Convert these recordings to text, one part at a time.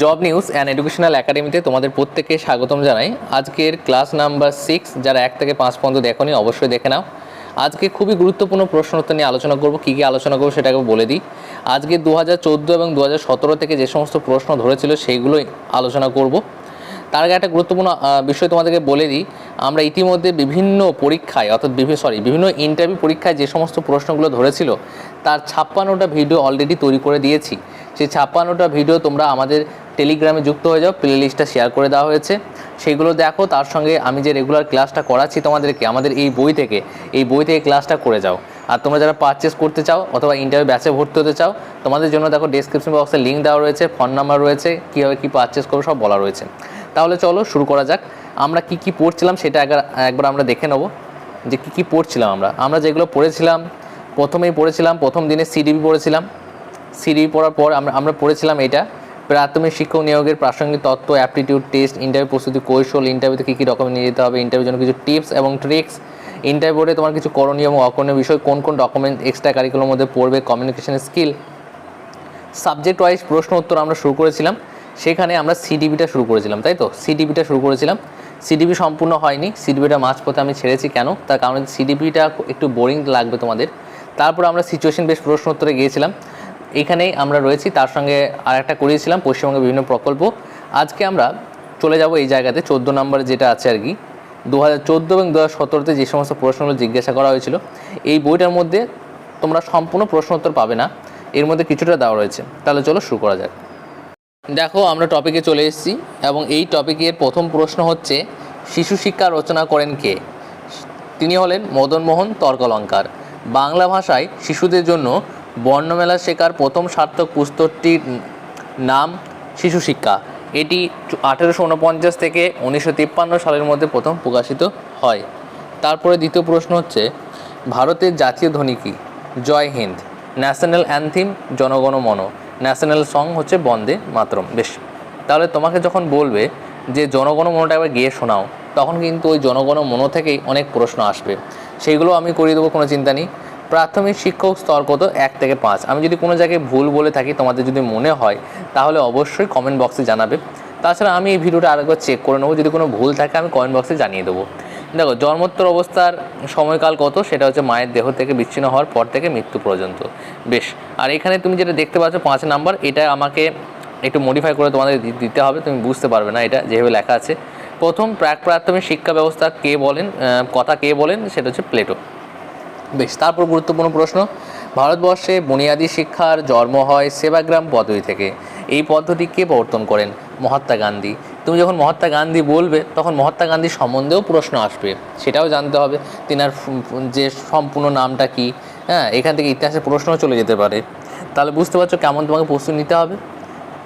Job news and educational একাডেমিতে তোমাদের প্রত্যেককে স্বাগতম জানাই। আজকের ক্লাস নাম্বার সিক্স যারা এক থেকে পাঁচ পর্যন্ত দেখোনি, অবশ্যই দেখে নাও। আজকে খুবই গুরুত্বপূর্ণ প্রশ্ন উত্তর নিয়ে আলোচনা করব। কী কী আলোচনা করব সেটাকে বলে দিই। আজকে দু হাজার চোদ্দ এবং দু হাজার সতেরো থেকে যে সমস্ত প্রশ্ন ধরেছিল, সেইগুলোই আলোচনা করব। তার আগে একটা গুরুত্বপূর্ণ বিষয় তোমাদেরকে বলে দিই। আমরা ইতিমধ্যে বিভিন্ন পরীক্ষায়, অর্থাৎ বিভিন্ন সরি বিভিন্ন ইন্টারভিউ পরীক্ষায় যে সমস্ত প্রশ্নগুলো ধরেছিল, তার ছাপ্পান্নটা ভিডিও অলরেডি তৈরি করে দিয়েছি। সেই ছাপ্পান্নটা ভিডিও তোমরা আমাদের টেলিগ্রামে যুক্ত হয়ে যাও প্লে লিস্টটা শেয়ার করে দেওয়া হয়েছে। সেইগুলো দেখো, তার সঙ্গে আমি যে রেগুলার ক্লাসটা করাচ্ছি তোমাদেরকে, আমাদের এই বই থেকে, এই বই থেকে ক্লাসটা করে যাও। আর তোমরা যারা পারচেস করতে চাও, অথবা ইন্টারভিউ ব্যাচে ভর্তি হতে চাও, তোমাদের জন্য দেখো ডেসক্রিপশন বক্সে লিঙ্ক দেওয়া রয়েছে ফোন নাম্বার রয়েছে, কীভাবে কী পারচেস করব সব বলা রয়েছে। তাহলে চলো শুরু করা যাক। আমরা কি কি পড়ছিলাম সেটা একবার একবার আমরা দেখে নেব যে কী কী পড়ছিলাম আমরা। আমরা যেগুলো পড়েছিলাম, প্রথমেই পড়েছিলাম, প্রথম দিনে সিডিবি পড়েছিলাম। সিডিবি পড়ার পর আমরা আমরা পড়েছিলাম এটা। প্রাথমিক শিক্ষক নিয়োগের প্রাসঙ্গিক তত্ত্ব অ্যাপটিটিউড টেস্ট ইন্টারভিউ প্রস্তুতি, কৌশল ইন্টারভিউতে কী কী ডকুমেন্ট নিয়ে যেতে হবে ইন্টারভিউর জন্য কিছু টিপস এবং ট্রিক্স ইন্টারভিউ বোর্ডে তোমার কিছু করণীয় এবং অকরণীয় বিষয়, কোন কোন ডকুমেন্ট এক্সট্রা কারিকুলার মধ্যে পড়বে কমিউনিকেশন স্কিল সাবজেক্ট ওয়াইজ প্রশ্ন উত্তর আমরা শুরু করেছিলাম। সেখানে আমরা সিডিবিটা শুরু করেছিলাম, তাই তো? সিডিবিটা শুরু করেছিলাম। সিডিবি সম্পূর্ণ হয়নি। সিডিবিটা মাঝপথে আমি ছেড়েছি কেন? তার কারণ সিডিবিটা একটু বোরিং লাগবে তোমাদের। তারপর আমরা সিচুয়েশন বেশ প্রশ্ন উত্তরে গিয়েছিলাম। এখানেই আমরা রয়েছি। তার সঙ্গে আর একটা করিয়েছিলাম, পশ্চিমবঙ্গের বিভিন্ন প্রকল্প। আজকে আমরা চলে যাব এই জায়গাতে, চোদ্দ নম্বরে যেটা আছে আর কি। দু হাজার চোদ্দ এবং দু হাজার সতেরোতে যে সমস্ত প্রশ্নগুলো জিজ্ঞাসা করা হয়েছিল, এই বইটার মধ্যে তোমরা সম্পূর্ণ প্রশ্ন উত্তর পাবে না। এর মধ্যে কিছুটা দেওয়া রয়েছে। তাহলে চলো শুরু করা যাক। দেখো, আমরা টপিকে চলে এসেছি এবং এই টপিকের প্রথম প্রশ্ন হচ্ছে, শিশু শিক্ষা রচনা করেন কে? তিনি হলেন মদনমোহন তর্কলঙ্কার। বাংলা ভাষায় শিশুদের জন্য বর্ণমেলা শেখার প্রথম সার্থক পুস্তকটির নাম শিশু শিক্ষা। এটি আঠেরোশো উনপঞ্চাশ থেকে উনিশশো তিপ্পান্ন সালের মধ্যে প্রথম প্রকাশিত হয়। তারপরে দ্বিতীয় প্রশ্ন হচ্ছে, ভারতের জাতীয় ধ্বনি কী? জয় Hind. National anthem, Jana Gana Mana. National song হচ্ছে বন্দে মাতরম। বেশ, তাহলে তোমাকে যখন বলবে যে জনগণ মনটা একবার গিয়ে শোনাও, তখন কিন্তু ওই জনগণ মন থেকেই অনেক প্রশ্ন আসবে। সেইগুলো আমি করিয়ে দেবো, কোনো চিন্তা নেই। প্রাথমিক শিক্ষক স্তর কত? এক থেকে পাঁচ। আমি যদি কোনো জায়গায় ভুল বলে থাকি, তোমাদের যদি মনে হয়, তাহলে অবশ্যই কমেন্ট বক্সে জানাবে। তাছাড়া আমি এই ভিডিওটা আরেকবার চেক করে নেব। যদি কোনো ভুল থাকে, আমি কমেন্ট বক্সে জানিয়ে দেবো। দেখো, জন্মোত্তর অবস্থার সময়কাল কত? সেটা হচ্ছে মায়ের দেহ থেকে বিচ্ছিন্ন হওয়ার পর থেকে মৃত্যু পর্যন্ত। বেশ, আর এখানে তুমি যেটা দেখতে পাচ্ছ পাঁচ নাম্বার, এটা আমাকে একটু মডিফাই করে তোমাদের দিতে হবে, তুমি বুঝতে পারবে না এটা যেভাবে লেখা আছে। প্রথম প্রাক প্রাথমিক শিক্ষা ব্যবস্থা কে বলেন কথা কে বলেন, সেটা হচ্ছে প্লেটো। বেশ, তারপর গুরুত্বপূর্ণ প্রশ্ন, ভারতবর্ষে বুনিয়াদী শিক্ষার জন্ম হয় সেবাগ্রাম পদ্ধতি থেকে। এই পদ্ধতি কে প্রবর্তন করেন? মহাত্মা গান্ধী। তুমি যখন মহাত্মা গান্ধী বলবে, তখন মহাত্মা গান্ধী সম্বন্ধেও প্রশ্ন আসবে। সেটাও জানতে হবে, তিনার যে সম্পূর্ণ নামটা কি হ্যাঁ এখান থেকে ইতিহাসের প্রশ্নও চলে যেতে পারে। তাহলে বুঝতে পারছ কেমন তোমাকে প্রস্তুতি নিতে হবে?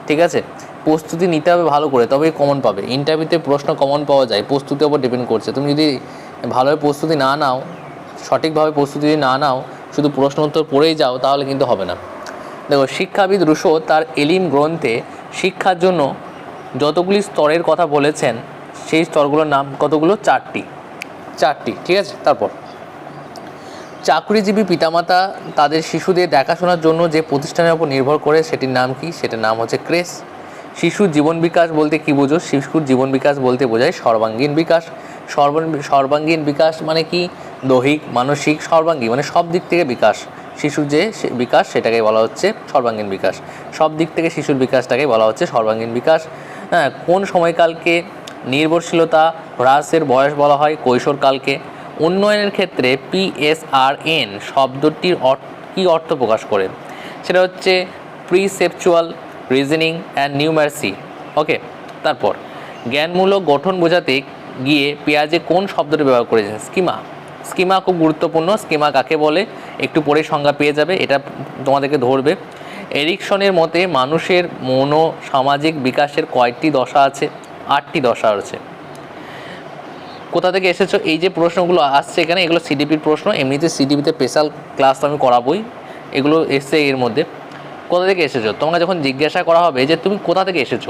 ঠিক আছে? প্রস্তুতি নিতে হবে ভালো করে, তবেই কমন পাবে। ইন্টারভিউতে প্রশ্ন কমন পাওয়া যায়, প্রস্তুতির ওপর ডিপেন্ড করছে। তুমি যদি ভালোভাবে প্রস্তুতি না নাও, সঠিকভাবে প্রস্তুতি যদি না নাও, শুধু প্রশ্ন উত্তর পড়েই যাও, তাহলে কিন্তু হবে না। দেখো, শিক্ষাবিদ রুশো তার এলিম গ্রন্থে শিক্ষার জন্য যতগুলি স্তরের কথা বলেছেন, সেই স্তরগুলোর নাম কতগুলো? চারটি। চারটি, ঠিক আছে? তারপর। চাকরিজীবী পিতামাতা তাদের শিশুদের দেখাশোনার জন্য যে প্রতিষ্ঠানের উপর নির্ভর করে সেটির নাম কি? সেটার নাম হচ্ছে ক্রেস। শিশুর জীবন বিকাশ বলতে কি বোঝো? শিশুর জীবন বিকাশ বলতে বোঝায় সর্বাঙ্গীন বিকাশ। সর্ব সর্বাঙ্গীন বিকাশ মানে কি? দৈহিক, মানসিক, সর্বাঙ্গীন মানে সব দিক থেকে বিকাশ। শিশুর যে বিকাশ সেটাকে বলা হচ্ছে সর্বাঙ্গীন বিকাশ। সব দিক থেকে শিশুর বিকাশটাকে বলা হচ্ছে সর্বাঙ্গীন বিকাশ। হ্যাঁ কোন সময়কালকে নির্ভরশীলতা হ্রাসের বয়স বলা হয়, কৈশোরকালকে? উন্নয়নের ক্ষেত্রে পিএসআরএন শব্দটির কী অর্থ প্রকাশ করে? সেটা হচ্ছে প্রিসেপচুয়াল রিজনিং অ্যান্ড নিউমার্সি ওকে তারপর, জ্ঞানমূলক গঠন বোঝাতে গিয়ে পেঁয়াজে কোন শব্দটি ব্যবহার করেছেন স্কিমা। স্কিমা খুব গুরুত্বপূর্ণ, স্কিমা কাকে বলে? একটু পরে সংজ্ঞা পেয়ে যাবে, এটা তোমাদেরকে ধরবে। এরিকসনের মতে মানুষের মনো সামাজিক বিকাশের কয়টি দশা আছে? আটটি দশা আছে কোথা থেকে এসেছ? এই যে প্রশ্নগুলো আসছে এখানে, এগুলো সিডিপির প্রশ্ন। এমনিতে সিডিপিতে স্পেশাল ক্লাস আমি করাবোই। এগুলো এসছে এর মধ্যে। কোথা থেকে এসেছ? তোমাকে যখন জিজ্ঞাসা করা হবে যে তুমি কোথা থেকে এসেছ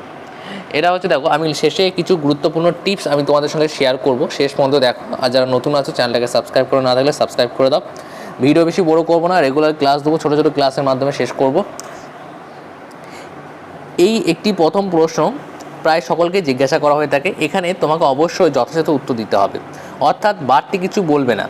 এটা হচ্ছে দেখো, আমি শেষে কিছু গুরুত্বপূর্ণ টিপস আমি তোমাদের সঙ্গে শেয়ার করব। শেষ পর্যন্ত দেখো। আর যারা নতুন আছো, চ্যানেলটাকে সাবস্ক্রাইব করে, না থাকলে সাবস্ক্রাইব করে দাও। ভিডিও বেশি বড় করব না রেগুলার ক্লাস দেবো, ছোটো ছোটো ক্লাসের মাধ্যমে শেষ করব। এই একটি প্রথম প্রশ্ন প্রায় সকলকে জিজ্ঞাসা করা হয়ে থাকে, এখানে তোমাকে অবশ্যই যথাযথ উত্তর দিতে হবে। অর্থাৎ বাড়তি কিছু বলবে না,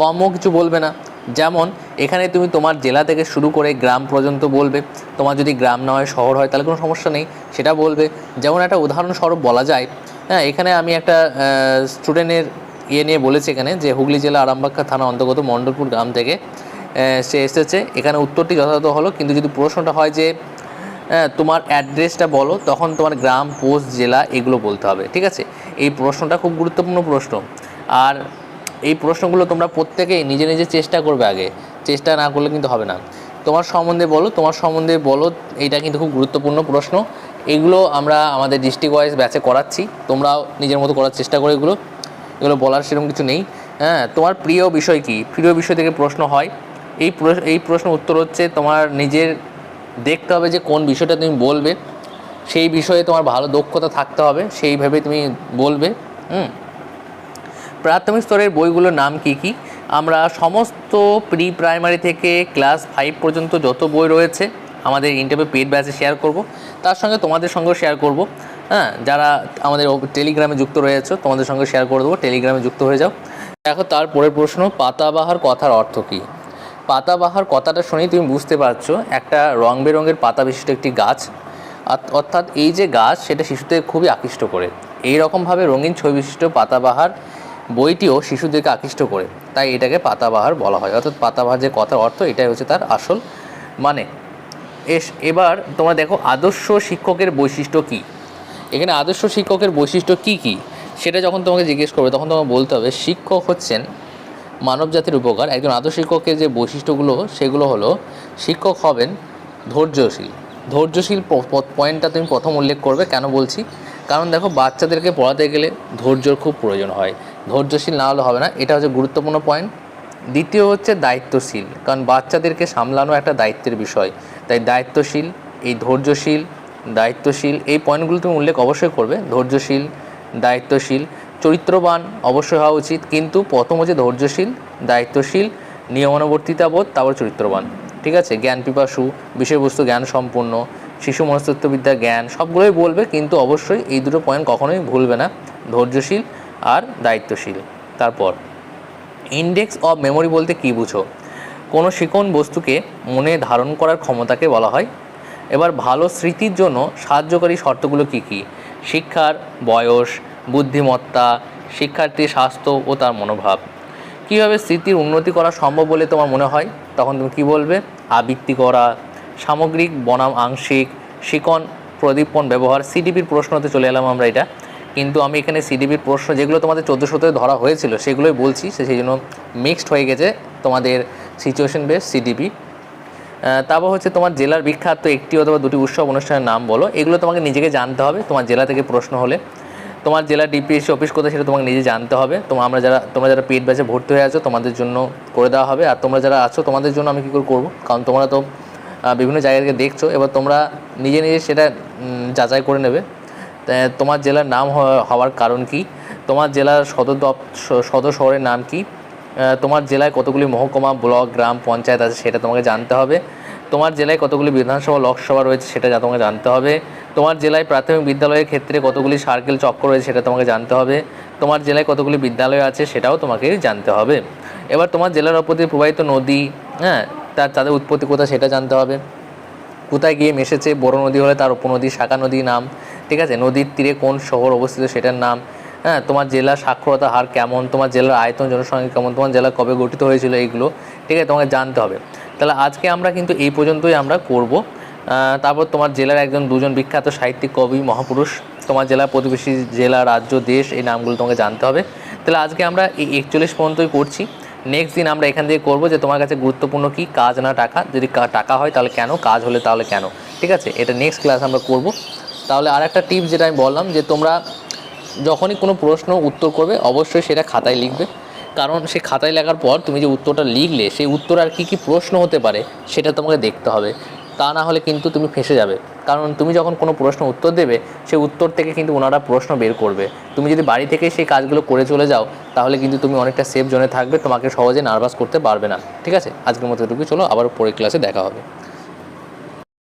কমও কিছু বলবে না। যেমন, এখানে তুমি তোমার জেলা থেকে শুরু করে গ্রাম পর্যন্ত বলবে, তোমার যদি গ্রাম না হয়, শহর হয়, তাহলে কোনো সমস্যা নেই, সেটা বলবে। যেমন একটা উদাহরণস্বরূপ বলা যায় হ্যাঁ এখানে আমি একটা স্টুডেন্টের ইয়ে নিয়ে বলেছে এখানে যে হুগলি জেলা আরামবাগ থানা অন্তর্গত মণ্ডলপুর গ্রাম থেকে সে এসেছে। এখানে উত্তরটি যথাযথ হলো, কিন্তু যদি প্রশ্নটা হয় যে তোমার অ্যাড্রেসটা বলো, তখন তোমার গ্রাম, পোস্ট, জেলা এগুলো বলতে হবে, ঠিক আছে? এই প্রশ্নটা খুব গুরুত্বপূর্ণ প্রশ্ন। আর এই প্রশ্নগুলো তোমরা প্রত্যেকেই নিজে নিজে চেষ্টা করবে আগে। চেষ্টা না করলে কিন্তু হবে না। তোমার সম্বন্ধে বলো, তোমার সম্বন্ধে বলো, এইটা কিন্তু খুব গুরুত্বপূর্ণ প্রশ্ন। এগুলো আমরা আমাদের ডিস্ট্রিক্ট ওয়াইজ ব্যাচে করাচ্ছি। তোমরাও নিজের মতো করার চেষ্টা করো এগুলো। এগুলো বলার সেরকম কিছু নেই। হ্যাঁ তোমার প্রিয় বিষয় কি? প্রিয় বিষয় থেকে প্রশ্ন হয়। এই এই প্রশ্ন উত্তর হচ্ছে তোমার নিজের দেখতে হবে যে কোন বিষয়টা তুমি বলবে। সেই বিষয়ে তোমার ভালো দক্ষতা থাকতে হবে সেইভাবে তুমি বলবে। হুম। প্রাথমিক স্তরের বইগুলোর নাম কি কি? আমরা সমস্ত প্রি প্রাইমারি থেকে ক্লাস ফাইভ পর্যন্ত যত বই রয়েছে আমাদের ইন্টারভিউ পেড ব্যাচে শেয়ার করব। তার সঙ্গে তোমাদের সঙ্গেও শেয়ার করব। হ্যাঁ যারা আমাদের টেলিগ্রামে যুক্ত রয়েছে, তোমাদের সঙ্গে শেয়ার করে দেবো। টেলিগ্রামে যুক্ত হয়ে যাও। দেখো তারপরের প্রশ্ন, পাতাবাহার কথার অর্থ কী? পাতাবাহার কথাটা শুনেই তুমি বুঝতে পারছ, একটা রং বেরঙের পাতা বিশিষ্ট একটি গাছ। অর্থ- অর্থাৎ এই যে গাছ, সেটা শিশুদের খুবই আকৃষ্ট করে। এই রকমভাবে রঙিন ছবি বিশিষ্ট পাতাবাহার বইটিও শিশুদেরকে আকৃষ্ট করে। তাই এটাকে পাতাবাহার বলা হয়। অর্থাৎ পাতাবাহার যে কথার অর্থ, এটাই হচ্ছে তার আসল মানে। এবার তোমরা দেখো আদর্শ শিক্ষকের বৈশিষ্ট্য কী। এখানে আদর্শ শিক্ষকের বৈশিষ্ট্য কী কী, সেটা যখন তোমাকে জিজ্ঞেস করবে, তখন তোমাকে বলতে হবে, শিক্ষক হচ্ছেন মানব জাতির উপকার। একজন আদর্শ শিক্ষকের যে বৈশিষ্ট্যগুলো, সেগুলো হলো শিক্ষক হবেন ধৈর্যশীল। ধৈর্যশীল পয়েন্টটা তুমি প্রথম উল্লেখ করবে, কেন বলছি? কারণ দেখো, বাচ্চাদেরকে পড়াতে গেলে ধৈর্যর খুব প্রয়োজন হয়। ধৈর্যশীল না হলে হবে না। এটা হচ্ছে গুরুত্বপূর্ণ পয়েন্ট দ্বিতীয় হচ্ছে দায়িত্বশীল, কারণ বাচ্চাদেরকে সামলানো একটা দায়িত্বের বিষয়। তাই দায়িত্বশীল, এই ধৈর্যশীল, দায়িত্বশীল, এই পয়েন্টগুলো তুমি উল্লেখ অবশ্যই করবে। ধৈর্যশীল, দায়িত্বশীল, চরিত্রবান অবশ্যই হওয়া উচিত, কিন্তু প্রথম হচ্ছে ধৈর্যশীল, দায়িত্বশীল নিয়মানুবর্তিতাবোধ তারপর চরিত্রবান। ঠিক আছে? জ্ঞান পিপাসু, বিষয়বস্তু জ্ঞান সম্পূর্ণ, শিশু মনস্তত্ত্ববিদ্যা জ্ঞান, সবগুলোই বলবে, কিন্তু অবশ্যই এই দুটো পয়েন্ট কখনোই ভুলবে না। ধৈর্যশীল আর দায়িত্বশীল। তারপর ইন্ডেক্স অফ মেমোরি বলতে কী বুঝো? কোনো শিকন বস্তুকে মনে ধারণ করার ক্ষমতাকে বলা হয়। এবার ভালো স্মৃতির জন্য সাহায্যকারী শর্তগুলো কী কী? শিক্ষার, বয়স, বুদ্ধিমত্তা, শিক্ষার্থীর স্বাস্থ্য ও তার মনোভাব। কীভাবে স্মৃতির উন্নতি করা সম্ভব বলে তোমার মনে হয়? তখন তুমি কী বলবে? আবৃত্তি করা, সামগ্রিক, বনাম, আংশিক, শিকন, প্রদীপন ব্যবহার সিডিপির প্রশ্নতে চলে এলাম আমরা এটা। কিন্তু আমি এখানে সিডিবির প্রশ্ন যেগুলো তোমাদের চোদ্দোশোতে ধরা হয়েছিল, সেগুলোই বলছি সেই জন্য মিক্সড হয়ে গেছে তোমাদের সিচুয়েশন বেস সিডিবি তারপর হচ্ছে তোমার জেলার বিখ্যাত একটি অথবা দুটি উৎসব অনুষ্ঠানের নাম বলো, এগুলো তোমাকে নিজেকে জানতে হবে, তোমার জেলা থেকে প্রশ্ন হলে। তোমার জেলা ডিপিএসসি অফিস কোথায় সেটা তোমাকে নিজে জানতে হবে তোমার আমরা যারা, তোমরা যারা পেট ব্যাচে ভর্তি হয়ে আছো, তোমাদের জন্য করে দেওয়া হবে, আর তোমরা যারা আছো, তোমাদের জন্য আমি কী করে করব? কারণ তোমরা তো বিভিন্ন জায়গাকে দেখছ, এবার তোমরা নিজে নিজে সেটা যাচাই করে নেবে। তোমার জেলার নাম হওয়া- হওয়ার কারণ কি? তোমার জেলার সদর সদর শহরের নাম কি? তোমার জেলায় কতগুলি মহকুমা, ব্লক, গ্রাম, পঞ্চায়েত আছে সেটা তোমাকে জানতে হবে। তোমার জেলায় কতগুলি বিধানসভা, লোকসভা রয়েছে সেটা তোমাকে জানতে হবে। তোমার জেলায় প্রাথমিক বিদ্যালয়ের ক্ষেত্রে কতগুলি সার্কেল চক্র রয়েছে সেটা তোমাকে জানতে হবে। তোমার জেলায় কতগুলি বিদ্যালয় আছে সেটাও তোমাকে জানতে হবে। এবার তোমার জেলার ওপর দিয়ে প্রবাহিত নদী হ্যাঁ তার, তাদের উৎপত্তি কোথায় সেটা জানতে হবে। কোথায় গিয়ে মিশেছে? বড় নদী হলে তার উপনদী, শাখা নদী নাম। ঠিক আছে? নদীর তীরে কোন শহর অবস্থিত সেটার নাম হ্যাঁ? তোমার জেলার সাক্ষরতা হার কেমন? তোমার জেলার আয়তন, জনসংখ্যা কেমন? তোমার জেলা কবে গঠিত হয়েছিল এইগুলো, ঠিক আছে? তোমাকে জানতে হবে। তাহলে আজকে আমরা কিন্তু এই পর্যন্তই আমরা করব। তারপর তোমার জেলার একজন, দুজন বিখ্যাত সাহিত্যিক, কবি, মহাপুরুষ, তোমার জেলার প্রতিবেশী জেলা, রাজ্য, দেশ, এই নামগুলো তোমাকে জানতে হবে। তাহলে আজকে আমরা এই একচল্লিশ পর্যন্তই করছি। নেক্সট দিন আমরা এখান থেকে করব যে তোমার কাছে গুরুত্বপূর্ণ কি? কাজ না টাকা। যদি টাকা হয় তাহলে কেন? কাজ হলে তাহলে কেন? ঠিক আছে? এটা নেক্সট ক্লাস আমরা করব। তাহলে আর একটা টিপস যেটা আমি বললাম যে তোমরা যখনই কোনো প্রশ্ন উত্তর করবে, অবশ্যই সেটা খাতায় লিখবে। কারণ সে খাতায় লেখার পর তুমি যে উত্তরটা লিখলে, সেই উত্তর আর কী কী প্রশ্ন হতে পারে সেটা তোমাকে দেখতে হবে। তা না হলে কিন্তু তুমি ফেঁসে যাবে। কারণ তুমি যখন কোনো প্রশ্ন উত্তর দেবে সেই উত্তর থেকে কিন্তু ওনারা প্রশ্ন বের করবে। তুমি যদি বাড়ি থেকে সেই কাজগুলো করে চলে যাও, তাহলে কিন্তু তুমি অনেকটা সেফ জোনে থাকবে, তোমাকে সহজে নার্ভাস করতে পারবে না। ঠিক আছে? আজকের মতো এটুকু চলো আবার পরের ক্লাসে দেখা হবে।